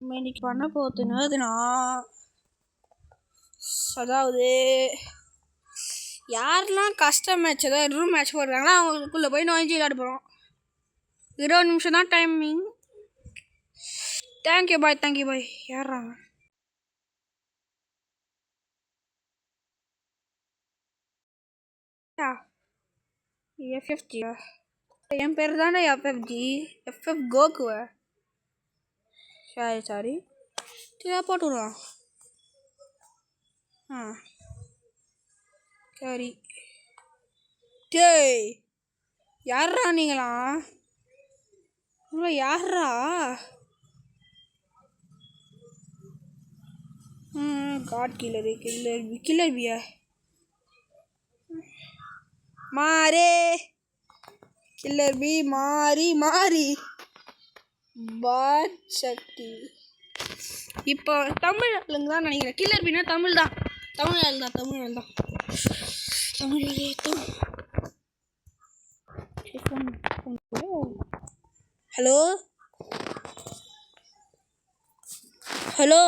நம்ம இன்னைக்கு பண்ண போத்துனதுனா அதாவது யாரெல்லாம் கஷ்டம் மேட்ச் ஏதாவது ரூம் மேட்ச் போடுறாங்களோ அவங்களுக்குள்ளே போய் நோய்ஞ்சி விளையாட போகிறோம் இருபது நிமிஷம் தான் timing thank you bye thank you bye யாரா எஃப்எஃப்ஜி என் பேர் தானே எஃப்எஃப்ஜி எஃப்எஃப் கோகுவ சாரி சாரி சரி போட்டு விடுவான் ஆ சரி டேய் யார்ரா நீங்களா? உங்களை யார்ரா ம் காட் கில்லரு கில்லர் கில்லர் பியா மாறே. கில்லர் பி மாறி மாறி. பாட் சக்தி இப்போ தமிழ் ஆளுங்க தான் நினைக்கிறேன். கில்லர் பின்னா தமிழ் தான். தமிழ் ஆள் தான் தமிழ் ஆள் தான். தமிழ் ஹலோ? ஹலோ?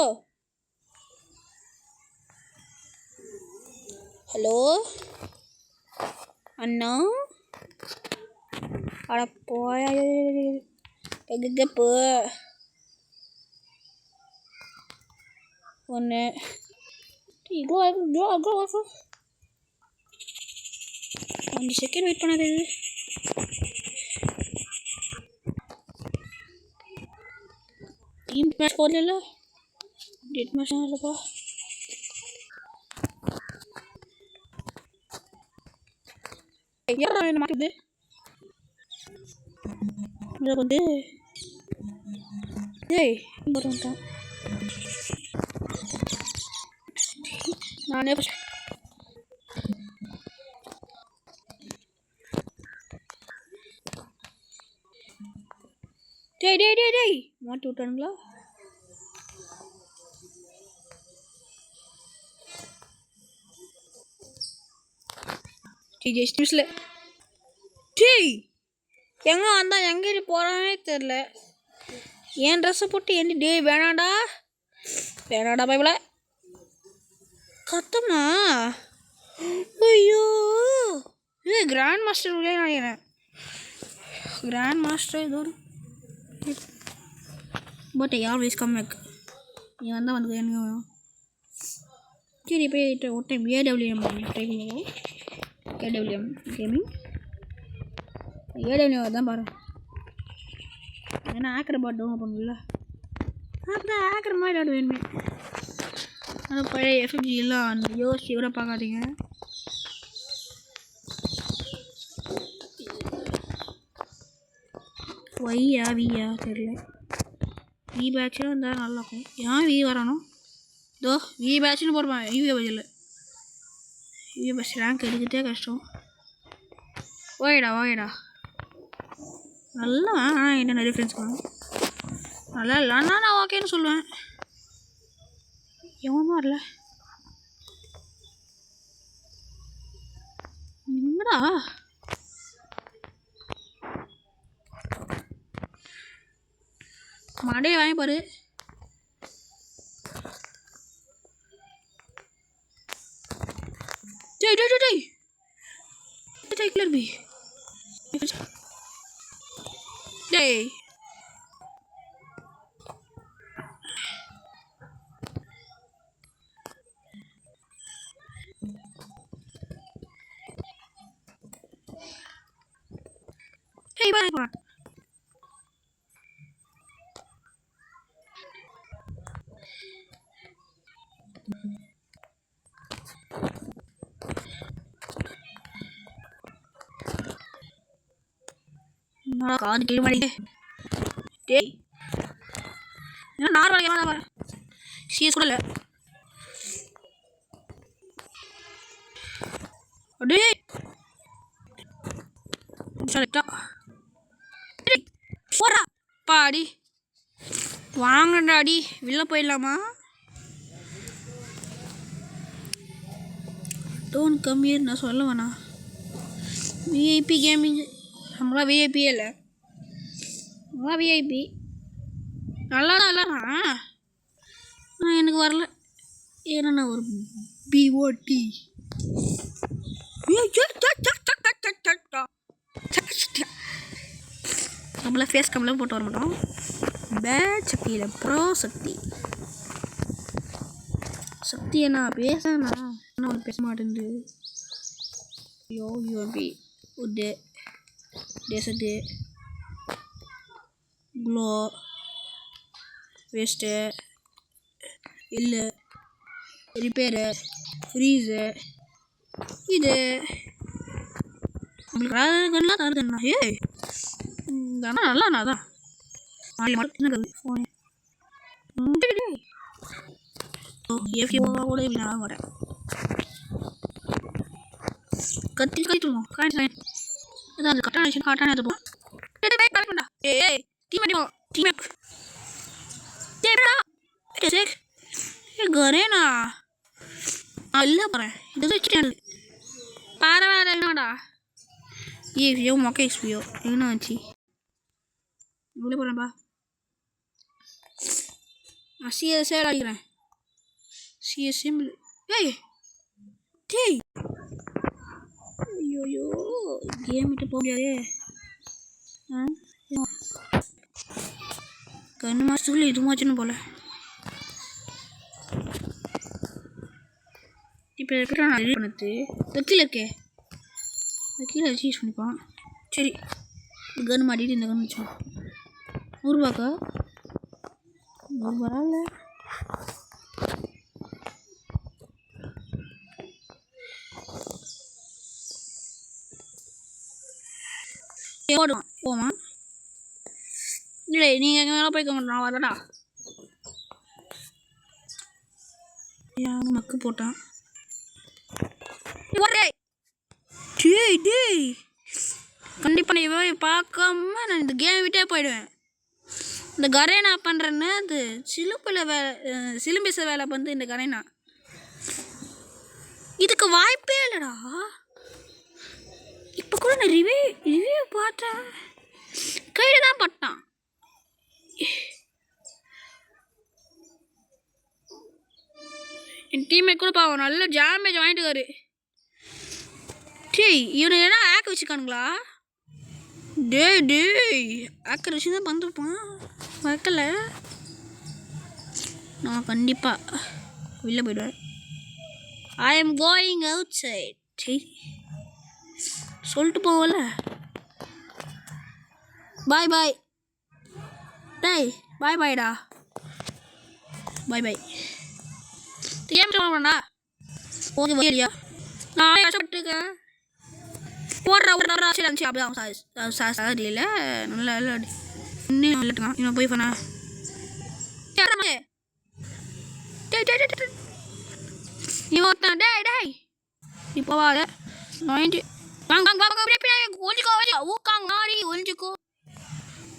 ஹலோ? அண்ணா? அட போய PGGP one oh, Ih, gua gua gua apa? One second wait pernah deh. Team match ko lah, Date match na ya Ay, yara na makide. Ya, din. டேய் நானே டேய் டேய் டேய் மாட்டி விட்டானுங்களா டேய் ஜஸ்ட் டேய் எங்கே வந்தான் எங்கே போகிறானே தெரில என் ட்ரெஸ்ஸை போட்டு ஏன் டேய் வேணாடா வேணாடா பைபிள கத்தமா ஐயோ. இது கிராண்ட் மாஸ்டர் உள்ளே நினைக்கிறேன். கிராண்ட் மாஸ்டர் ஏதோ பட் ஆல்வேஸ் கம் பேக் நீ வந்தால் வந்து எனக்கு வேணும். சரி போய் ஒரு டைம் ஏடபிள்யூஎம் ட்ரை பண்ணுவோம் ஏடபிள்யூஎம் கேமிங் ஏடபிள்யூ தான் பாரு. ஏன்னா ஆக்கரை பாட் டவுன் பண்ணல அதான் ஆக்கிற மாதிரி விளையாட வேணுமே அது பழைய எஃப்ஜி எல்லாம் அந்த யோசிச்சு இவரை பார்க்காதீங்க. ஒய்யா வியா தெரியல. வி பேட்ச்னு இருந்தால் நல்லாயிருக்கும் ஏன் வி வரணும்? தோ வி பேட்ச்னு போடுவேன் யூஏ பதில் யூஏ பஸ் ரேங்க் எடுக்கிறதே கஷ்டம். ஓகேடா ஓகேடா நல்லா என்ன நிறைய ஃப்ரெண்ட்ஸ் வேணும் நல்லா இல்லைன்னா நான் ஓகேன்னு சொல்லுவேன். எவனும் வரல. என்னடா? மடையை வாங்கி பாரு. டேய் டேய் டேய் டேய். டேய் கிளர் đi Hey, bye, bye. காது கேட்க மாட்டேங்க டேய். என்ன நார்மல் கேமா தான் சீரியஸ் கூட இல்லை அடி பாடி. வாங்கடா அடி. வெளில போயிடலாமா? டோன் கம்மியர் நான் சொல்ல விஐபி கேமிங் நம்மளாம் விஐபியே இல்லை. நம்மளாம் விஐபி நல்லா தான் எனக்கு வரல. ஏன்னா ஒரு பிஓடி நம்மள ஃபேஸ் கம்மில் போட்டு வர மாட்டோம். பேட் சக்தியில் ப்ரோ சக்தி சக்தி என்ன பேசண்ணா என்ன ஒன்று பேச மாட்டேங்குது. ஐயோ யோபி உட்டு டே க்ளோ வேஸ்ட்டு இல்லை ரிப்பேரு ஃப்ரீஸு இது. நம்மளுக்கு தருதுண்ணா ஏ தானே நல்லா அதான். நாளை மட்டும் என்ன ஃபோனு ஏஃபியோட நான் வரேன் கத்தி கழிச்சுமோ காயின் காயின். இதான் அது கட்டான விஷயம் காட்டான அது போகும் கரெக்டா ஏய் ஏய் டீம் அடிப்போம் டீம் ஏடா சேக் ஏ கரேனா நான் இல்லை போகிறேன் இது வச்சுட்டேன் பரவாயில்ல என்னடா ஏஃபியோ மொக்க எக்ஸ்பியோ என்ன ஆச்சு உள்ளே போகிறேன்ப்பா நான் சிஎஸ்ஏ அடிக்கிறேன் சிஎஸ்ஏ ஏய் டேய் ஐயோயோ கேம் விட்டு போக முடியாதே ஆ கண்ணு மாதத்துக்குள்ள இதுமாச்சுன்னு போல இப்போ எப்படி நான் ரெடி பண்ணது. இந்த இருக்கே. கீழே வச்சு யூஸ் பண்ணிப்போம் சரி. கன் மாட்டிட்டு இந்த கன் வச்சோம் நூறுரூவாக்கா? நூறுரூவா இல்லை. ஓடும் போமா இல்லை நீங்கள் எங்கே வேணால் போய்க்க மாட்டோம் நான் வரடா ஏன் மக்கு போட்டான் ஏய், ஓடு. டேய் டேய் கண்டிப்பாக நான் பார்க்காம நான் இந்த கேம் விட்டே போயிடுவேன். இந்த கரேனா பண்ணுறேன்னா அது சிலுப்பில் வேலை சிலும்பிச வேலை வந்து இந்த கரேனா. இதுக்கு வாய்ப்பே இல்லைடா. இப்போ கூட நான் ரிவ்யூ ரிவ்யூ பார்த்தேன். கையில் தான் பட்டான். என் டீம்மேட் கூட பாவம் நல்ல ஜாமேஜ் வாங்கிட்டு வரு டேய் இவனை என்ன ஆக்க வச்சுக்கானுங்களா டேய் டேய். ஆக்கர் வச்சு தான் வந்துருப்பான் வைக்கல நான் கண்டிப்பாக வெளில போயிடுவேன். I am going outside சரி சொல்லிட்டு போகல. பாய் பாய் டேய் பாய் பாய்டா பாய் பாய் ஏன் சொல்ல ஓகே ஓகேடியா நான் கஷ்டப்பட்டுருக்கேன். போடுற ஒரு சரி இருந்துச்சு. அப்படியே சா சாரி இல்லை நல்லா இல்லை இன்னும் இல்லட்டுங்க இன்னும் போய் பண்ண நீ ஒருத்தன் டேய் டேய். நீ போவாத. நோயிட்டு வாங்க வாங்க வாங்க அப்படியே பின்னாடி ஒழிஞ்சிக்கோ ஒழிஞ்சிக்கோ ஊக்காங்க மாடி ஒழிஞ்சிக்கோ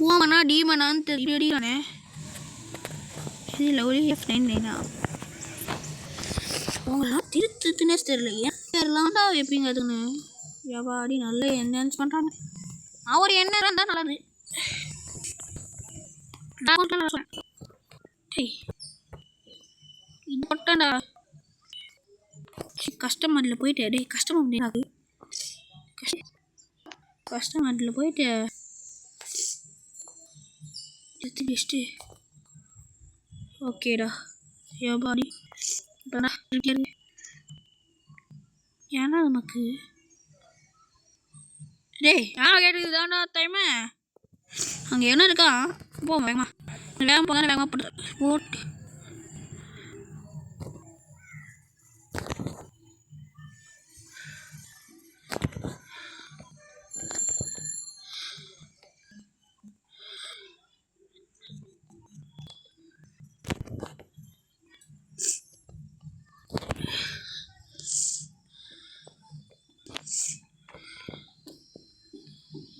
ஓமனா டீமனான்னு தெரியலானே இதில் ஒளி எஃப் நைன் நைனா அவங்களாம் திருத்துனே தெரியல ஏன்? தெரியலாம்டா எப்படிங்க எவாடி நல்ல என்ஹான்ஸ் பண்ணுறாங்க அவர் என்ன இருந்தால் நல்லது. நான் இது போட்டேன்டா கஸ்டமரில் போயிட்டு டே கஸ்டமர் முடியாது கஸ்டமரில் போயிட்டு. எடுத்து பெஸ்ட்டு ஓகேடா எவாடி இப்போடா ஏன்னா நமக்கு டேய் ஆ கேட்டுக்கு தாண்டா டைமு. அங்கே என்ன இருக்கா? போ வேகமா. வேகமாக போங்க வேகமாக போட்டு போட்டு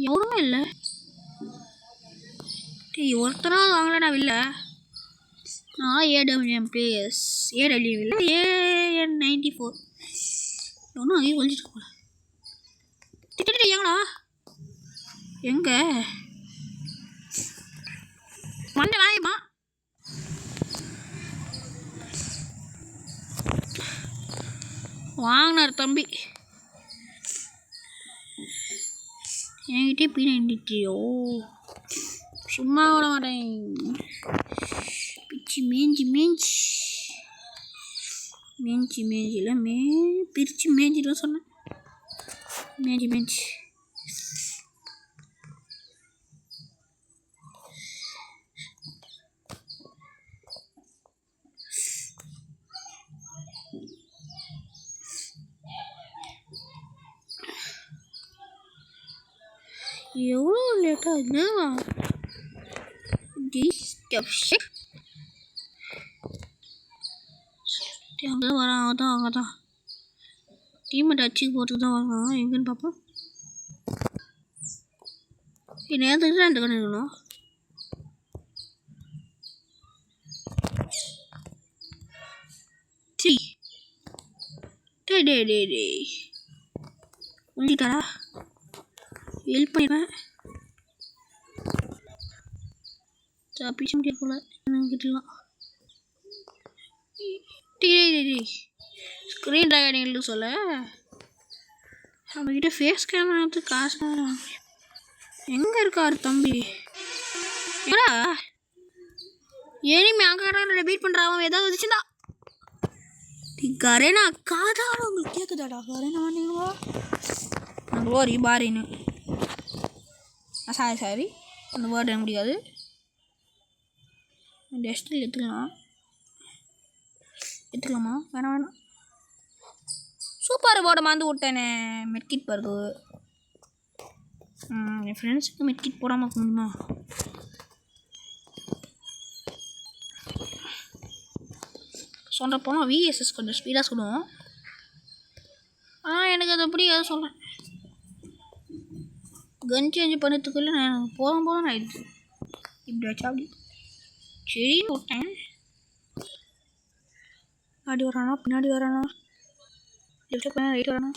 யாருமே இல்லை. டேய் ஒருத்தனாவது வாங்கலனா இல்லை நான் ஏடபிள்யூஎம் பிளேயர்ஸ் ஏடபிள்யூ இல்லை. ஏஎன் நைன்டி ஃபோர் ஒன்றும் அங்கேயும் ஒழிச்சிட்டு போகல திட்டிட்டு ஏங்களா எங்கே? மண்டை வாயமா வாங்கினார் தம்பி. என்கிட்டே பீ நைன்டிட்டியோ சும்மா விட மாட்டேன் பிச்சு மேஞ்சி மேஞ்சி. மேஞ்சி மேஞ்சில மே பிரித்து மேஞ்சிடும் சொன்னேன். மேஞ்சி மேஞ்சி. எவ்வளோ லேட்டாக என்னவா அங்கே வரான் அதான் அங்கே தான் டீமெட் அச்சுக்கு போட்டு தான் வரான் எங்கன்னு பார்ப்போம் நேரத்துக்கு தான் இந்த கண்ணு இருக்கணும் சி டே டே டே டே உள்ளிட்டாரா ஹெல்ப் பண்ணிடுவேன் தப்பிச்ச முடியாது போல. கிட்டலாம் ஸ்க்ரீன் ட்ராகன் சொல்ல. நம்மக்கிட்ட ஃபேஸ் கேமரா எடுத்து காசு எங்கே இருக்கார் தம்பி? ஏடா ஏனிமே அங்கே பீட் பண்ணுறான் ஏதாவது வந்துச்சுன்னா கரேனா காதாட உங்களுக்கு கேட்குதாடா கரேனா வந்தீங்களா நான் ஓரி பாரின்னு சாரி சாரி. அந்த வேர்டு எனக்கு முடியாது டெஸ்ட்டில் எடுத்துக்கலாம். எடுத்துக்கலாமா? வேணாம் வேணாம். சூப்பர் போர்டை மறந்து விட்டேனே. மெட்கிட் வருது என் ஃப்ரெண்ட்ஸுக்கு மெட்கிட் போடாமல் இருக்க முடியுமா? சொல்கிற போனால் விஎஸ்எஸ் கொஞ்சம் ஸ்பீடாக சொல்லுவோம். ஆனால் எனக்கு அது பிடிக்காது சொல்கிறேன் கன் சேஞ்ச் பண்ணுறதுக்குள்ளே நான் போதும் போதும் ஆயிடுச்சு. இப்படி வச்சா அப்படி. சரின்னு விட்டேன் முன்னாடி வரானா பின்னாடி வரானா? லெஃப்ட் ரைட் வரானா?